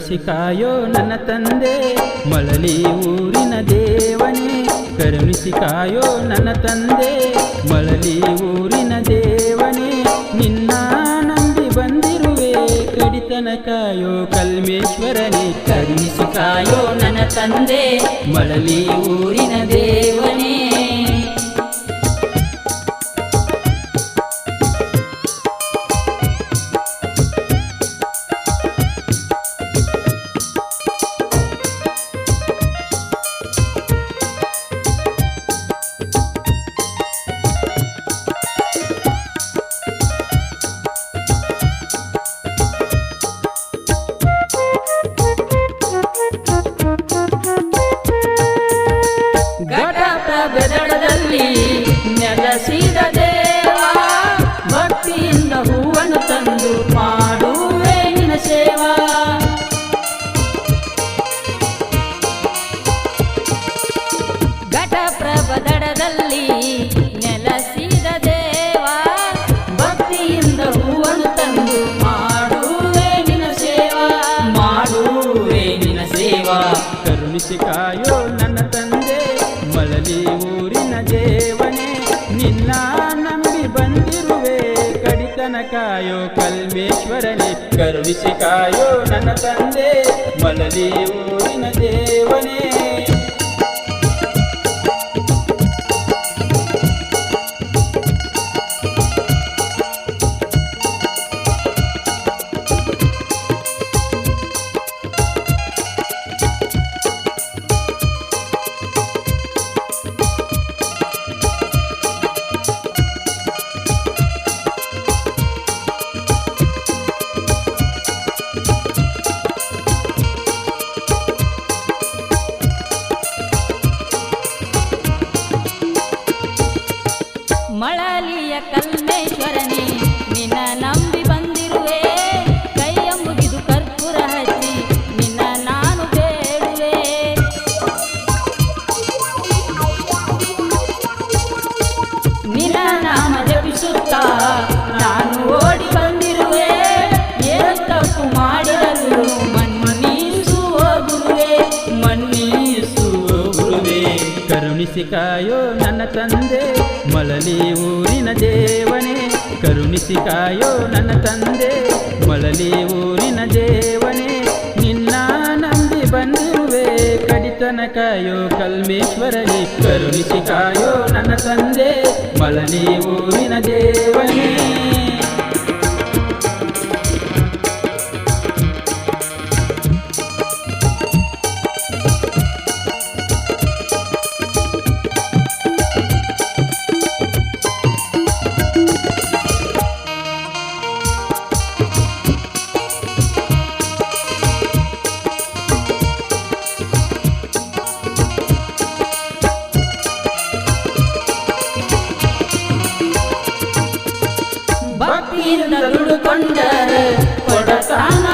ಕಾಯೋ ನನ್ನ ತಂದೆ, ಮಳಲಿ ಊರಿನ ದೇವನೇ. ಕರುಣಿಸಿ ಕಾಯೋ ನನ್ನ ತಂದೆ, ಮಳಲಿ ಊರಿನ ದೇವನೇ. ನಿನ್ನ ನಂಬಿ ಬಂದಿರುವೆ ಕಡಿತನ ಕಾಯೋ ಕಲ್ಮೇಶ್ವರನೇ. ಕರುಣಿಸಿ ನನ್ನ ತಂದೆ, ಮಳಲಿ ಊರಿನ ದೇವನೇ ಘಟಪ್ರಭದಡದಲ್ಲಿ ನೆಲೆಸಿದ ದೇವ ಭಕ್ತಿಯಿಂದ ಹೂವನ್ನು ತಂದು ಮಾಡುವೆ ನಿನ್ನ ಸೇವಾ. ಘಟಪ್ರಭದಡದಲ್ಲಿ ನೆಲೆಸಿದ ದೇವ ಭಕ್ತಿಯಿಂದ ಹೂವನ್ನು ತಂದು ಮಾಡುವೆ ನಿನ್ನ ಸೇವಾ. ಮಾಡುವೆ ನಿನ್ನ ಸೇವಾ. ಕರುಣಿಸಿ ಕಾಯೋ ನನ್ನ ಕಡಿತನ ಕಾಯೋ ಕಲ್ಮೇಶ್ವರನೇ ಕರುಣಿಸಿ ಕಾಯೋ ನನ್ನ ತಂದೆ ಮಳಲಿ ಊರಿನ ದೇವನೇ ಮಳಲಿಯ ಕಲ್ಮೇಶ್ವರನೇ, ನಿನ್ನ ನಂಬಿ ಬಂದಿರುವೆ. ಕೈಯ ಮುಗಿದು ಕರ್ಪೂರ ಹಚ್ಚಿ, ನಿನ್ನ ನಾನು ಬೇಡುವೆ. ನಿನ್ನ ನಾಮ ಜಪಿಸುತ್ತಾ ಕರುಣಿಸಿ ಕಾಯೋ ನನ್ನ ತಂದೆ ಮಳಲಿ ಊರಿನ ದೇವನೇ ಕರುಣಿಸಿ ಕಾಯೋ ನನ್ನ ತಂದೆ ಮಳಲಿ ಊರಿನ ದೇವನೇ ನಿನ್ನ ನಂಬಿ ಬಂದಿರುವೆ ಕಡಿತನ ಕಾಯೋ ಕಲ್ಮೇಶ್ವರನೇ ಕರುಣಿಸಿ ಕಾಯೋ ನನ್ನ ತಂದೆ ಮಳಲಿ ಊರಿನ ದೇವನೇ ದುಡುಕೊಂಡರೆ ಕೊಡತಾನ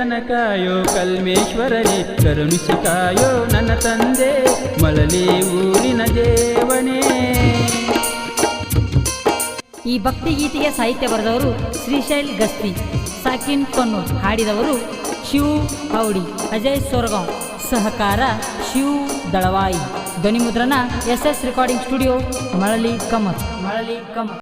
ಕಡಿತನ ಕಾಯೋ ಕಲ್ಮೇಶ್ವರನೇ ಕರುಣಿಸಿ ಕಾಯೋ ನನ್ನ ತಂದೆ, ಮಳಲಿ ಊರಿನ ದೇವನೇ. ಈ ಭಕ್ತಿಗೀತೆಯ ಸಾಹಿತ್ಯ ಬರೆದವರು ಶ್ರೀಶೈಲ್ ಗಸ್ತಿ, ಸಾಕಿನ್ ಕೊನ್ನೂರ್. ಹಾಡಿದವರು ಶಿವ್ ಹೌಡಿ, ಅಜಯ್ ಸೋರಗಾಂವ್. ಸಹಕಾರ Shiv Dalavayi. ಧ್ವನಿಮುದ್ರಣ S S recording studio Malali Kamat Malali Kamat